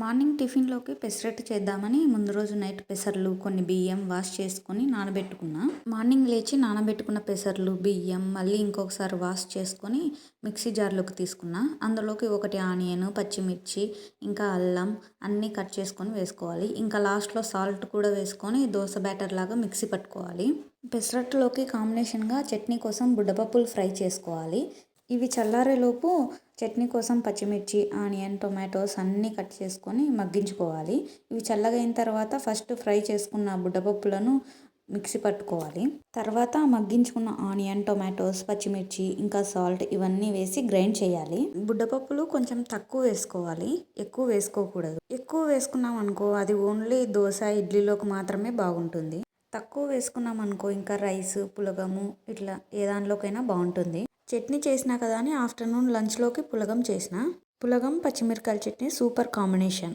Morning టిఫిన్లోకి pesarattu చేద్దామని ముందు రోజు నైట్ పెసర్లు కొన్ని బియ్యం వాష్ చేసుకొని నానబెట్టుకున్నా. మార్నింగ్ లేచి నానబెట్టుకున్న పెసర్లు బియ్యం మళ్ళీ ఇంకొకసారి వాష్ చేసుకొని మిక్సీ జార్లోకి తీసుకున్నా. అందులోకి ఒకటి ఆనియన్ పచ్చిమిర్చి ఇంకా అల్లం అన్నీ కట్ చేసుకొని వేసుకోవాలి. ఇంకా లాస్ట్లో సాల్ట్ కూడా వేసుకొని దోశ బ్యాటర్ లాగా మిక్సీ పట్టుకోవాలి. పెసరట్టులోకి కాంబినేషన్గా చట్నీ కోసం బుడ్డపప్పులు ఫ్రై చేసుకోవాలి. ఇవి చల్లారేలోపు చట్నీ కోసం పచ్చిమిర్చి ఆనియన్ టొమాటోస్ అన్నీ కట్ చేసుకొని మగ్గించుకోవాలి. ఇవి చల్లగా అయిన తర్వాత ఫస్ట్ ఫ్రై చేసుకున్న బుడ్డపప్పులను మిక్సీ పట్టుకోవాలి. తర్వాత మగ్గించుకున్న ఆనియన్ టొమాటోస్ పచ్చిమిర్చి ఇంకా సాల్ట్ ఇవన్నీ వేసి గ్రైండ్ చేయాలి. బుడ్డపప్పులు కొంచెం తక్కువ వేసుకోవాలి. ఎక్కువ వేసుకోకూడదు. ఎక్కువ వేసుకున్నాం అనుకో అది ఓన్లీ దోశ ఇడ్లీలోకి మాత్రమే బాగుంటుంది. తక్కువ వేసుకున్నాం అనుకో ఇంకా రైస్ పులగము ఇట్లా ఏ దానిలోకైనా బాగుంటుంది. చట్నీ చేసినా కదా అని ఆఫ్టర్నూన్ లంచ్లోకి పులగం చేసిన. పులగం పచ్చిమిరకాయల చట్నీ సూపర్ కాంబినేషన్.